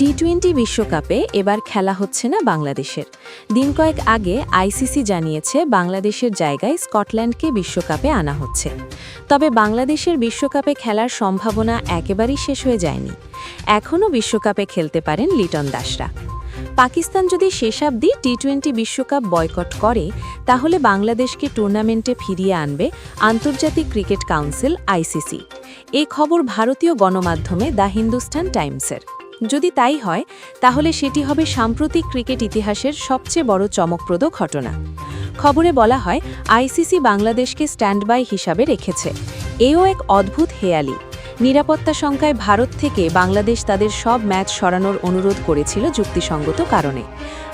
T twenty বিশ্বকাপে এবার খেলা হচ্ছে না বাংলাদেশের। দিন কয়েক আগে আইসিসি জানিয়েছে বাংলাদেশের জায়গায় স্কটল্যান্ডকে বিশ্বকাপে আনা হচ্ছে। তবে বাংলাদেশের বিশ্বকাপে খেলার সম্ভাবনা একেবারেই শেষ হয়ে যায়নি। এখনও বিশ্বকাপে খেলতে পারেন লিটন দাসরা। পাকিস্তান যদি শেষাব্দি টি টোয়েন্টি বিশ্বকাপ বয়কট করে, তাহলে বাংলাদেশকে টুর্নামেন্টে ফিরিয়ে আনবে আন্তর্জাতিক ক্রিকেট কাউন্সিল আইসিসি এ খবর ভারতীয় গণমাধ্যমে দ্য হিন্দুস্তান টাইমসের। যদি তাই হয়, তাহলে সেটি হবে সাম্প্রতিক ক্রিকেট ইতিহাসের সবচেয়ে বড় চমকপ্রদ ঘটনা। খবরে বলা হয়, আইসিসি বাংলাদেশকে স্ট্যান্ডবাই হিসাবে রেখেছে। এও এক অদ্ভুত হেয়ালি। নিরাপত্তা সংখ্যায় ভারত থেকে বাংলাদেশ তাদের সব ম্যাচ সরানোর অনুরোধ করেছিল যুক্তিসঙ্গত কারণে।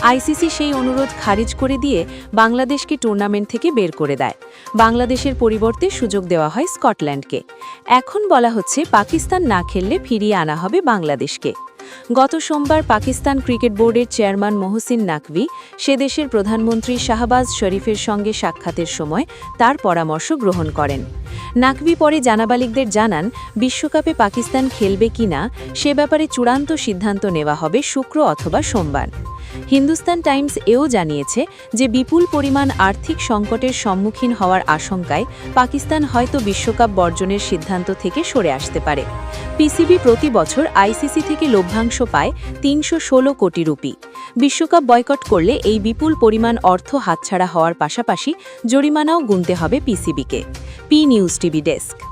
আইসিসি সেই অনুরোধ খারিজ করে দিয়ে বাংলাদেশকে টুর্নামেন্ট থেকে বের করে দেয়। বাংলাদেশের পরিবর্তে সুযোগ দেওয়া হয় স্কটল্যান্ডকে। এখন বলা হচ্ছে, পাকিস্তান না খেললে ফিরিয়ে আনা হবে বাংলাদেশকে। গত সোমবার পাকিস্তান ক্রিকেট বোর্ডের চেয়ারম্যান মহসিন নাকভি সে দেশের প্রধানমন্ত্রী শাহবাজ শরীফের সঙ্গে সাক্ষাতের সময় তার পরামর্শ গ্রহণ করেন। নাকভি পরে জানাবালিকদের জানান, বিশ্বকাপে পাকিস্তান খেলবে কিনা সে ব্যাপারে চূড়ান্ত সিদ্ধান্ত নেওয়া হবে শুক্র অথবা সোমবার। হিন্দুস্তান টাইমস এও জানিয়েছে যে বিপুল পরিমাণ আর্থিক সংকটের সম্মুখীন হওয়ার আশঙ্কায় পাকিস্তান হয়তো বিশ্বকাপ বর্জনের সিদ্ধান্ত থেকে সরে আসতে পারে। পিসিবি প্রতি বছর আইসিসি থেকে লভ্যাংশ পায় তিনশো ষোলো কোটি রুপি। বিশ্বকাপ বয়কট করলে এই বিপুল পরিমাণ অর্থ হাতছাড়া হওয়ার পাশাপাশি জরিমানাও গুনতে হবে পিসিবিকে পি নিউজ টিভি ডেস্ক